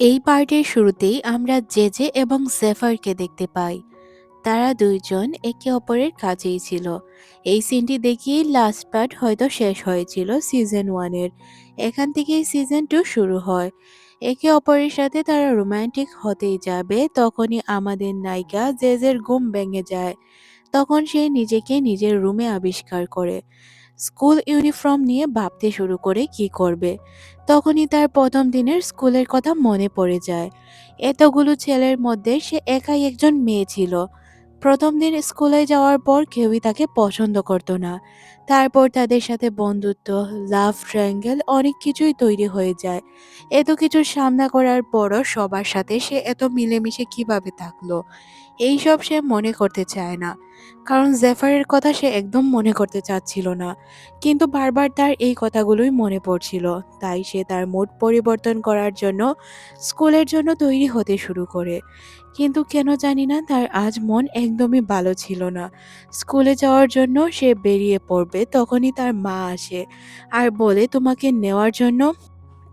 এই পার্টের শুরুতেই আমরা জেজে এবং জেফারকে দেখতে পাই। তারা দুইজন একে অপরের কাছেই ছিল। এই সিনটি দেখিয়েই লাস্ট পার্ট হয়তো শেষ হয়েছিল সিজন ওয়ানের এখান থেকেই সিজন টু শুরু হয়। একে অপরের সাথে তারা রোমান্টিক হতেই যাবে, তখনই আমাদের নায়িকা জেজের ঘুম ভেঙে যায়। তখন সে নিজেকে নিজের রুমে আবিষ্কার করে। স্কুল ইউনিফর্ম নিয়ে ভাবতে শুরু করে কি করবে। তখনই তার প্রথম দিনের স্কুলের কথা মনে পড়ে যায়। এতগুলো ছেলের মধ্যে সে একাই একজন মেয়ে ছিল। প্রথম দিন স্কুলে যাওয়ার পর কেউই তাকে পছন্দ করতো না। তারপর তাদের সাথে বন্ধুত্ব লাভ ট্রায়াঙ্গেল অনেক কিছুই তৈরি হয়ে যায়। এত কিছু সামনা করার পরও সবার সাথে সে এত মিলেমিশে কীভাবে থাকল, এইসব সে মনে করতে চায় না। কারণ জেফারের কথা সে একদম মনে করতে চাচ্ছিল না। কিন্তু বারবার তার এই কথাগুলোই মনে পড়ছিল। তাই সে তার মুড পরিবর্তন করার জন্য স্কুলের জন্য তৈরি হতে শুরু করে। কিন্তু কেন জানি না তার আজ মন একদমই ভালো ছিল না। স্কুলে যাওয়ার জন্য সে বেরিয়ে পড়বে। তখনই তার মা আসে। আর বলে, তোমাকে নেওয়ার জন্য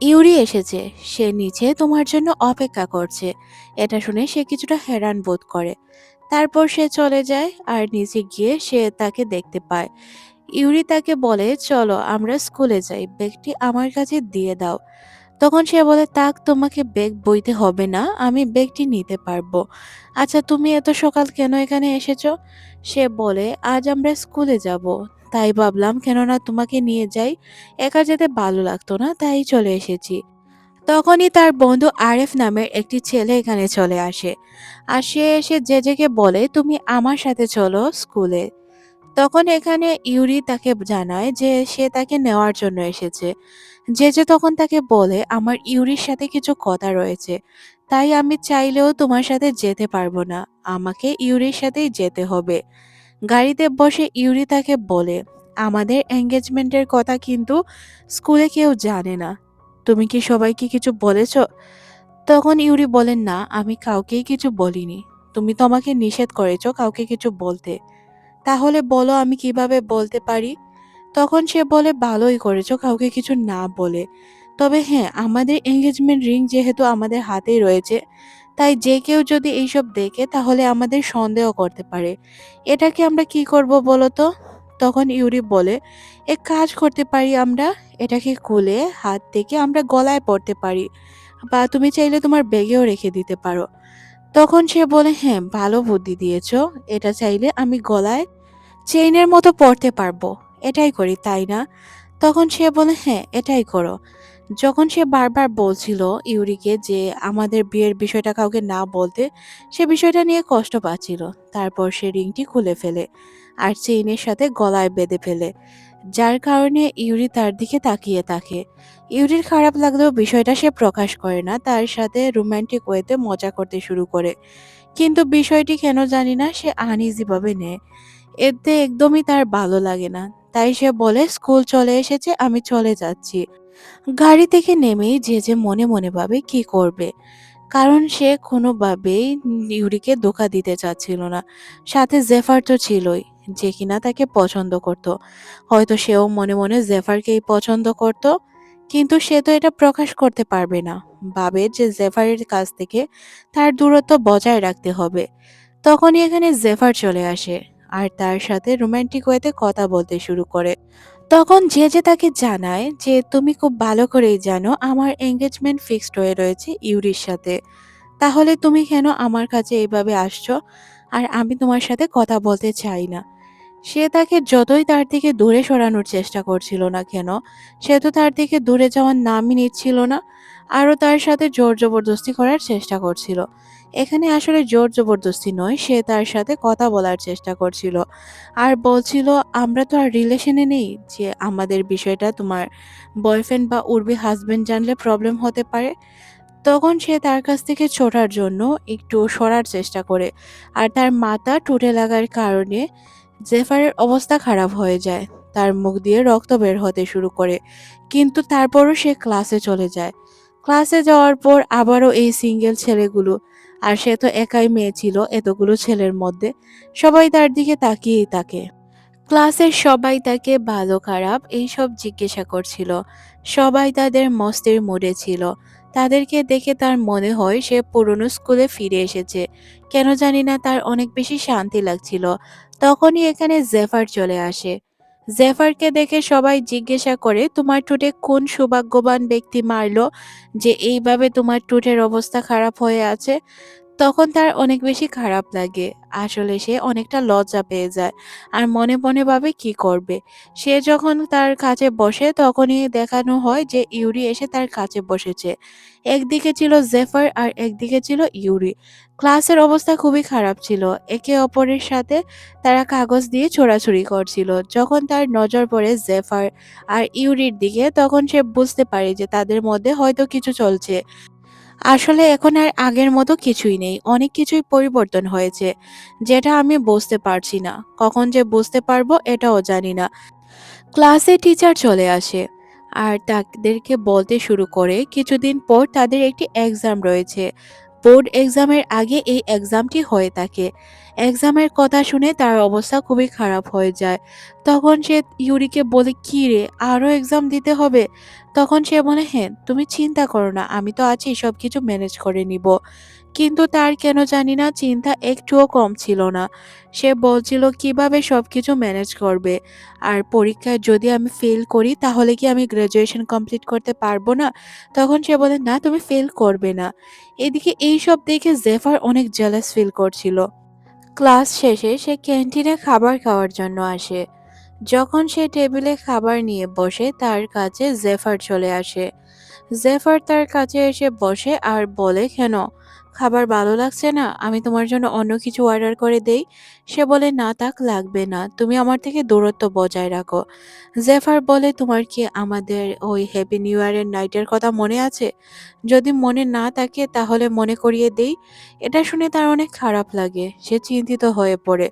ইউরি এসেছে। সে নিচে তোমার জন্য অপেক্ষা করছে। এটা শুনে সে কিছুটা হেরান বোধ করে। তারপর সে চলে যায় আর নিচে গিয়ে সে তাকে দেখতে পায়। ইউরি তাকে বলে, চলো, আমরা স্কুলে যাই। ব্যাগটি আমার কাছে দিয়ে দাও। তখন সে বলে, তাক, তোমাকে ব্যাগ বইতে হবে না, আমি ব্যাগটি নিতে পারব। আচ্ছা তুমি এত সকাল কেন এখানে এসেছ? সে বলে, আজ আমরা স্কুলে যাব। তাই ভাবলাম, কেননা তোমাকে নিয়ে যাই, একা যেতে ভালো লাগতো না, তাই চলে এসেছি। তখনই তার বন্ধু আরেফ নামের একটি ছেলে এখানে চলে আসে। আর সে এসে জেজেকে বলে, তুমি আমার সাথে চলো স্কুলে। তখন এখানে ইউরি তাকে জানায় যে সে তাকে নেওয়ার জন্য এসেছে। জেজে তখন তাকে বলে, আমার ইউরির সাথে কিছু কথা রয়েছে, তাই আমি চাইলেও তোমার সাথে যেতে পারব না। আমাকে ইউরির সাথেই যেতে হবে। গাড়িতে বসে ইউরি তাকে বলে, আমাদের এঙ্গেজমেন্টের কথা কিন্তু স্কুলে কেউ জানে না। তুমি কি সবাইকে কিছু বলেছ? তখন ইউরি বলেন না, আমি কাউকেই কিছু বলিনি। তুমি তো আমাকে নিষেধ করেছ কাউকে কিছু বলতে। তাহলে বলো আমি কীভাবে বলতে পারি? তখন সে বলে, ভালোই করেছ, কাউকে কিছু না বলে। তবে হ্যাঁ আমাদের এঙ্গেজমেন্ট রিং যেহেতু আমাদের হাতেই রয়েছে তাই যে কেউ যদি এইসব দেখে তাহলে আমাদের সন্দেহ করতে পারে। এটাকে আমরা কি করব বলো তো তখন ইউরি বলে, এক কাজ করতে পারি আমরা, এটাকে খুলে হাত থেকে আমরা গলায় পড়তে পারি, বা তুমি চাইলে তোমার ব্যাগেও রেখে দিতে পারো। তখন সে বলে হ্যাঁ ভালো বুদ্ধি দিয়েছ, এটা চাইলে আমি গলায় চেইনের মতো পড়তে পারব, এটাই করি, তাই না? তখন সে বলে হ্যাঁ এটাই করো। যখন সে বারবার বলছিল ইউরিকে যে আমাদের বিয়ের বিষয়টা কাউকে না বলতে, সে বিষয়টা নিয়ে কষ্ট পাচ্ছিল। তারপর সে রিংটি খুলে ফেলে আর চেইনের সাথে গলায় বেঁধে ফেলে, যার কারণে ইউরি তার দিকে তাকিয়ে থাকে। ইউরির খারাপ লাগলেও বিষয়টা সে প্রকাশ করে না, তার সাথে রোমান্টিক ওয়েতে মজা করতে শুরু করে। কিন্তু বিষয়টি কেন জানি না, সে আনইজিভাবে নেয়। এতে একদমই তার ভালো লাগে না। তাই সে বলে, স্কুল চলে এসেছে, আমি চলে যাচ্ছি। গাড়ি থেকে নেমেই যে যে মনে মনে ভাবে কি করবে। কারণ সে কোনোভাবেই ইউরিকে ধোকা দিতে চাচ্ছিল না। সাথে জেফার তো ছিলই, যে কিনা তাকে পছন্দ করত। হয়তো সেও মনে মনে জেফারকেই পছন্দ করত, কিন্তু সে তো এটা প্রকাশ করতে পারবে না। ভাবে যে জেফারের কাছ থেকে তার দূরত্ব বজায় রাখতে হবে। তখনই এখানে জেফার চলে আসে, আর তার সাথে রোমান্টিক ওয়েতে কথা বলতে শুরু করে। তখন যে যে তাকে জানায় যে, তুমি খুব ভালো করেই জানো আমার এঙ্গেজমেন্ট ফিক্সড হয়ে রয়েছে ইউরির সাথে। তাহলে তুমি কেন আমার কাছে এইভাবে আসছো? আর আমি তোমার সাথে কথা বলতে চাই না। সে তাকে যতই তার থেকে দূরে সরানোর চেষ্টা করছিল না কেন, সে তো তার থেকে দূরে যাওয়ার নামই নিচ্ছিল না, আরও তার সাথে জোর জবরদস্তি করার চেষ্টা করছিল। এখানে আসলে জোর জবরদস্তি নয়, সে তার সাথে কথা বলার চেষ্টা করছিল। আর বলছিল, আমরা তো আর রিলেশনে নেই যে আমাদের বিষয়টা তোমার বয়ফ্রেন্ড বা উর্বি হাজবেন্ড জানলে প্রবলেম হতে পারে। তখন সে তার কাছ থেকে ছোটার জন্য একটু সরার চেষ্টা করে। আর তার মাথা টুটে লাগার কারণে জেফারের অবস্থা খারাপ হয়ে যায়। তার মুখ দিয়ে রক্ত বের হতে শুরু করে। কিন্তু তারপরও সে ক্লাসে চলে যায়। ক্লাসে যাওয়ার পর আবারও এই সিঙ্গেল ছেলেগুলো আর সে তো একাই মেয়ে ছিল এতগুলো ছেলের মধ্যে। সবাই তার দিকে তাকিয়েই থাকে। ক্লাসের সবাই তাকে ভালো খারাপ এইসব জিজ্ঞাসা করছিল। সবাই তাদের মস্তির মুডে ছিল। তাদেরকে দেখে তার মনে হয় সে পুরনো স্কুলে ফিরে এসেছে। কেন জানি না তার অনেক বেশি শান্তি লাগছিল। তখনই এখানে জেফার চলে আসে। জেফারকে দেখে সবাই জিজ্ঞাসা করে, তোমার ঠোঁটে কোন সৌভাগ্যবান ব্যক্তি মারলো যে এইভাবে তোমার ঠোঁটের অবস্থা খারাপ হয়ে আছে? তখন তার অনেক বেশি খারাপ লাগে। আসলে সে অনেকটা লজ্জা পেয়ে যায় আর মনে মনে ভাবে কি করবে। সে যখন তার কাছে বসে তখনই দেখানো হয় যে ইউরি এসে তার কাছে বসেছে। একদিকে ছিল জেফার আর একদিকে ছিল ইউরি। ক্লাসের অবস্থা খুবই খারাপ ছিল। একে অপরের সাথে তারা কাগজ দিয়ে ছোড়াছুড়ি করছিল। যখন তার নজর পড়ে জেফার আর ইউরির দিকে তখন সে বুঝতে পারে যে তাদের মধ্যে হয়তো কিছু চলছে। আসলে এখন আর আগের মতো কিছুই নেই। অনেক কিছুই পরিবর্তন হয়েছে, যেটা আমি বুঝতে পারছি না। কখন যে বুঝতে পারব এটাও জানি না। ক্লাসে টিচার চলে আসে আর তাদেরকে বলতে শুরু করে। কিছুদিন পর তাদের একটি এক্সাম রয়েছে। বোর্ড এক্সামের আগে এই এক্সামটি হয়ে থাকে। এক্সামের কথা শুনে তার অবস্থা খুবই খারাপ হয়ে যায়। তখন সে ইউরিকে বলে, কি রে আরও এক্সাম দিতে হবে? তখন সে বলে হ্যাঁ তুমি চিন্তা করো না, আমি তো আছি সব কিছু ম্যানেজ করে নিব। কিন্তু তার কেন জানি না, চিন্তা একটুও কম ছিল না। সে বলছিল, কীভাবে সব কিছু ম্যানেজ করবে? আর পরীক্ষায় যদি আমি ফেল করি, তাহলে কি আমি গ্র্যাজুয়েশন কমপ্লিট করতে পারব না? তখন সে বলে, না, তুমি ফেল করবে না। এদিকে এইসব দেখে জেফার অনেক জেলাস ফিল করছিল। ক্লাস শেষে সে ক্যান্টিনে খাবার খাওয়ার জন্য আসে। যখন সে টেবিলে খাবার নিয়ে বসে, তার কাছে জেফার চলে আসে। জেফার তার কাছে এসে বসে আর বলে, কেন? খাবার ভালো লাগছে না, আমি তোমার জন্য অন্য কিছু অর্ডার করে দেই। সে বলে, না, তাক লাগবে না, তুমি আমার থেকে দূরত্ব বজায় রাখো। জেফার বলে, তোমার কি আমাদের ওই হ্যাপি নিউ ইয়ারের নাইটের কথা মনে আছে? যদি মনে না থাকে, তাহলে মনে করিয়ে দেই। এটা শুনে তার অনেক খারাপ লাগে, সে চিন্তিত হয়ে পড়ে।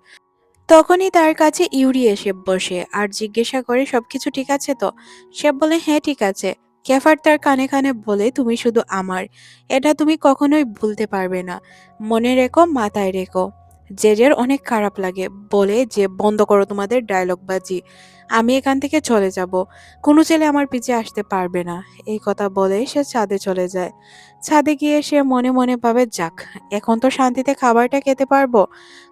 তখনই তার কাছে ইউরি এসে বসে, আর জিজ্ঞাসা করে, সবকিছু ঠিক আছে তো? সে বলে হ্যাঁ ঠিক আছে। ক্যাফার তার কানে কানে বলে, তুমি শুধু আমার। এটা তুমি কখনোই ভুলতে পারবে না। মনে রেখো, মাথায় রেখো। জেজের অনেক খারাপ লাগে। বলে যে, বন্ধ করো তোমাদের ডায়লগ বাজি আমি এখান থেকে চলে যাব। কোনো ছেলে আমার পিছে আসতে পারবে না। এই কথা বলে সে ছাদে চলে যায়। ছাদে গিয়ে সে মনে মনে ভাবে, যাক, এখন তো শান্তিতে খাবারটা খেতে পারব।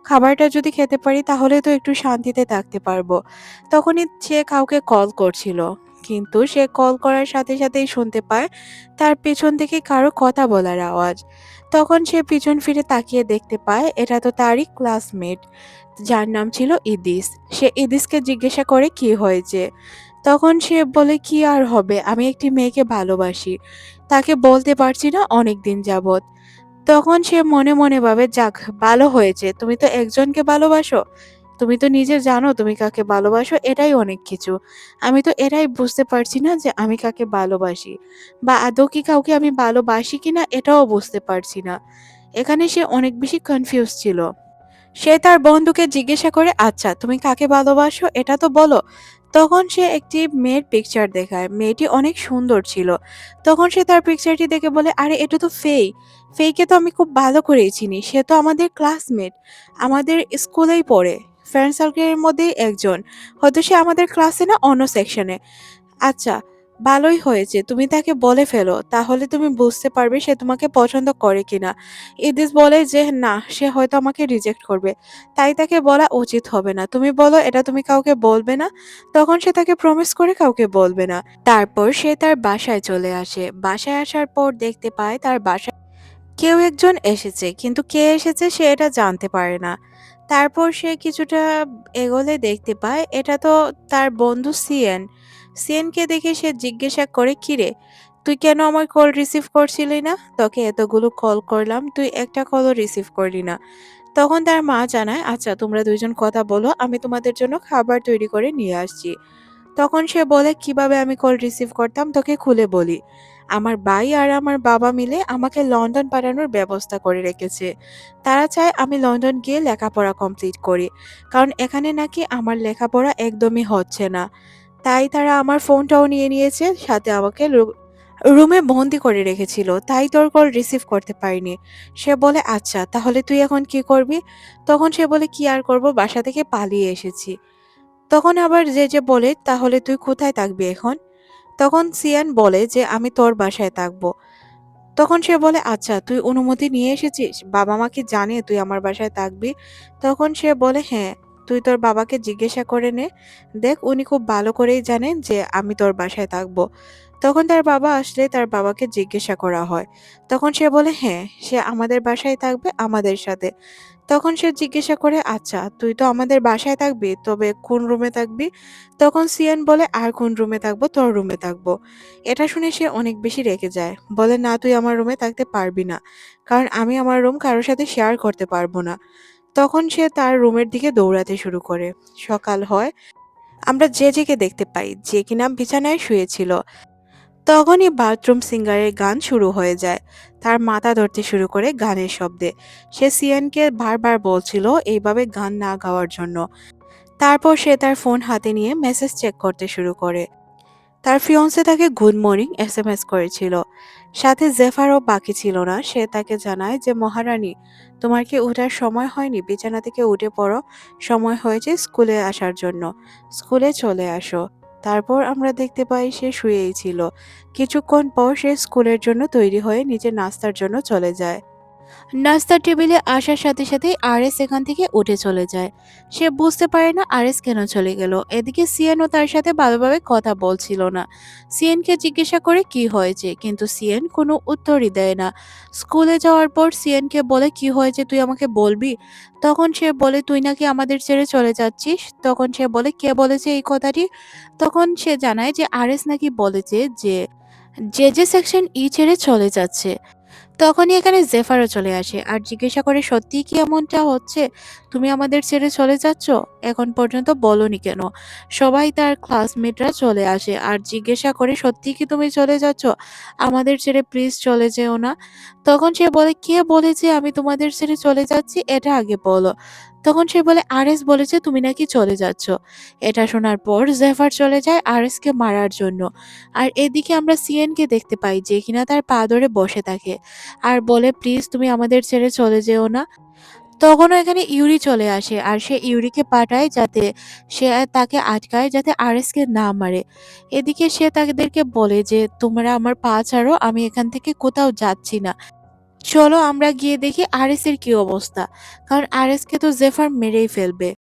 খাবারটা যদি খেতে পারি, তাহলে তো একটু শান্তিতে থাকতে পারব। তখনই সে কাউকে কল করছিল। কিন্তু সে কল করার সাথে সাথেই শুনতে পায় তার পেছন থেকে কারও কথা বলার আওয়াজ। তখন সে পিছন ফিরে তাকিয়ে দেখতে পায়, এটা তো তারই ক্লাসমেট যার নাম ছিল ইদিস। সে ইদিসকে জিজ্ঞাসা করে কি হয়েছে। তখন সে বলে, কি আর হবে? আমি একটি মেয়েকে ভালোবাসি। তাকে বলতে পারছি না অনেক দিন যাবত তখন সে মনে মনে ভাবে, যাক, ভালো হয়েছে। তুমি তো একজনকে ভালোবাসো। তুমি তো নিজে জানো তুমি কাকে ভালোবাসো, এটাই অনেক কিছু। আমি তো এটাই বুঝতে পারছি না যে আমি কাকে ভালোবাসি। বা আদৌ কি কাউকে আমি ভালোবাসি কিনা এটাও বুঝতে পারছি না। এখানে সে অনেক বেশি কনফিউজ ছিল। সে তার বন্ধুকে জিজ্ঞাসা করে আচ্ছা তুমি কাকে ভালোবাসো এটা তো বলো? তখন সে একটি মেয়ের পিকচার দেখায়। মেয়েটি অনেক সুন্দর ছিল। তখন সে তার পিকচারটি দেখে বলে, আরে, এটা তো ফেই ফেইকে তো আমি খুব ভালো করেই চিনি। সে তো আমাদের ক্লাসমেট আমাদের স্কুলেই পড়ে। ফ্রেন্ড সার্কেলের মধ্যেই একজন, হয়তো সে আমাদের ক্লাসে না অন্য সেকশনে আচ্ছা ভালোই হয়েছে, তুমি তাকে বলে ফেলো, তাহলে তুমি বুঝতে পারবে সে তোমাকে পছন্দ করে কিনা। ইদিস বলে যে না, সে হয়তো আমাকে রিজেক্ট করবে, তাই তাকে বলা উচিত হবে না। তুমি বলো, এটা তুমি কাউকে বলবে না? তখন সে তাকে প্রমিস করে কাউকে বলবে না। তারপর সে তার বাসায় চলে আসে। বাসায় আসার পর দেখতে পায় তার বাসায় কেউ একজন এসেছে, কিন্তু কে এসেছে সে এটা জানতে পারে না। তারপর সে কিছুটা এগোলে দেখতে পায়, এটা তো তার বন্ধু সিএন। সিএনকে দেখে সে জিজ্ঞাসা করে কিরে তুই কেন আমার কল রিসিভ করছিলি না? তোকে এতগুলো কল করলাম, তুই একটা কলও রিসিভ করলি না। তখন তার মা জানায় আচ্ছা তোমরা দুইজন কথা বলো, আমি তোমাদের জন্য খাবার তৈরি করে নিয়ে আসছি। তখন সে বলে, কীভাবে আমি কল রিসিভ করতাম? তোকে খুলে বলি। আমার ভাই আর আমার বাবা মিলে আমাকে লন্ডন পাঠানোর ব্যবস্থা করে রেখেছে। তারা চায় আমি লন্ডন গিয়ে লেখাপড়া কমপ্লিট করি, কারণ এখানে নাকি আমার লেখাপড়া একদমই হচ্ছে না। তাই তারা আমার ফোনটাও নিয়ে নিয়েছে, সাথে আমাকে রুমে বন্দি করে রেখেছিল। তাই তোর কল রিসিভ করতে পারিনি। সে বলে আচ্ছা তাহলে তুই এখন কি করবি? তখন সে বলে, কি আর করব? বাসা থেকে পালিয়ে এসেছি। তখন আবার যে যে বলে তাহলে তুই কোথায় থাকবি এখন তখন সিয়ান বলে যে আমি তোর বাসায় থাকব তখন সে বলে, "আচ্ছা তুই অনুমতি নিয়ে এসেছিস? বাবা মাকে জানে তুই আমার বাসায় থাকবি?" তখন সে বলে, "হ্যাঁ, তুই তোর বাবাকে জিজ্ঞাসা করে নে। দেখ উনি খুব ভালো করেই জানেন যে আমি তোর বাসায় থাকব।" তখন তার বাবা আসলে তার বাবাকে জিজ্ঞাসা করা হয়। তখন সে বলে, "হ্যাঁ, সে আমাদের বাসায় থাকবে আমাদের সাথে।" তখন সে জিজ্ঞাসা করে, "আচ্ছা, তুই তো আমাদের বাসায় থাকবি, তবে কোন রুমে থাকবি?" তখন সিয়ান বলে, "আর কোন রুমে থাকব? তোর রুমে থাকব।" এটা শুনে সে অনেক বেশি রেগে যায়। বলে, "না, তুই আমার রুমে থাকতে পারবি না। কারণ আমি আমার রুম কারোর সাথে শেয়ার করতে পারব না।" তখন সে তার রুমের দিকে দৌড়াতে শুরু করে। সকাল হয়। আমরা জেজেকে দেখতে পাই, যে কিনা বিছানায় শুয়েছিল। তখনই বাথরুম সিঙ্গারের গান শুরু হয়ে যায়। তার মাথা ধরতে শুরু করে গানের শব্দে। সে সিয়ানকে বারবার বলছিল এইভাবে গান না গাওয়ার জন্য। তারপর সে তার ফোন হাতে নিয়ে মেসেজ চেক করতে শুরু করে। তার ফিয়ন্সে তাকে good morning S M S করেছিল। সাথে জেফারও বাকি ছিল না। সে তাকে জানায় যে মহারানী, তোমার কি ওঠার সময় হয়নি? বিছানা থেকে উঠে পড়ো। সময় হয়েছে স্কুলে আসার জন্য। স্কুলে চলে আসো। তারপর আমরা দেখতে পাই সে শুয়েই ছিল। কিছুক্ষণ পর সে স্কুলের জন্য তৈরি হয়ে নিজের নাস্তার জন্য চলে যায়। নাস্তার টেবিলে আসার সাথে সাথেই আরএস এখান থেকে উঠে চলে যায়। সে বুঝতে পারে না আরএস কেন চলে গেল। এদিকে সিয়েনও তার সাথে ভালোভাবে কথা বলছিল না। সিয়েনকে জিজ্ঞাসা করে কি হয়েছে, কিন্তু সিয়েন কোনো উত্তরই দেয় না। স্কুলে যাওয়ার পর সিয়েনকে বলে কি হয়েছে তুই আমাকে বলবি? তখন সে বলে তুই নাকি আমাদের ছেড়ে চলে যাচ্ছিস। তখন সে বলে কে বলেছে এই কথাটি? তখন সে জানায় যে আরএস নাকি বলেছে যে যে যে সেকশন ই ছেড়ে চলে যাচ্ছে। তখনই এখানে জেফারও চলে আসে আর জিজ্ঞাসা করে সত্যিই কি এমনটা হচ্ছে? তুমি আমাদের ছেড়ে চলে যাচ্ছ? এখন পর্যন্ত বলনি কেন? সবাই তার ক্লাসমেটরা চলে আসে আর জিজ্ঞাসা করে, সত্যি কি তুমি চলে যাচ্ছ? আমাদের ছেড়ে প্লিজ চলে যেও না। তখন সে বলে, কে বলেছে আমি তোমাদের ছেড়ে চলে যাচ্ছি এটা আগে বলো। তখন সে বলে, আরএস বলেছে তুমি নাকি চলে যাচ্ছ। এটা শোনার পর জেফার চলে যায় আরএসকে মারার জন্য। আর এদিকে আমরা সিয়েনকে দেখতে পাই যে কিনা তার পা ধরে বসে থাকে। আর বলে, প্লিজ তুমি আমাদের ছেড়ে চলে যেও না। তখনও এখানে ইউরি চলে আসে আর সে ইউরিকে পাঠায় যাতে সে তাকে আটকায় যাতে আরএসকে না মারে। এদিকে সে তাদেরকে বলে যে, তোমরা আমার পা ছাড়ো, আমি এখান থেকে কোথাও যাচ্ছি না। চলো আমরা গিয়ে দেখি আরএস এর কি অবস্থা। কারণ আরএসকে তো জেফার মেরেই ফেলবে।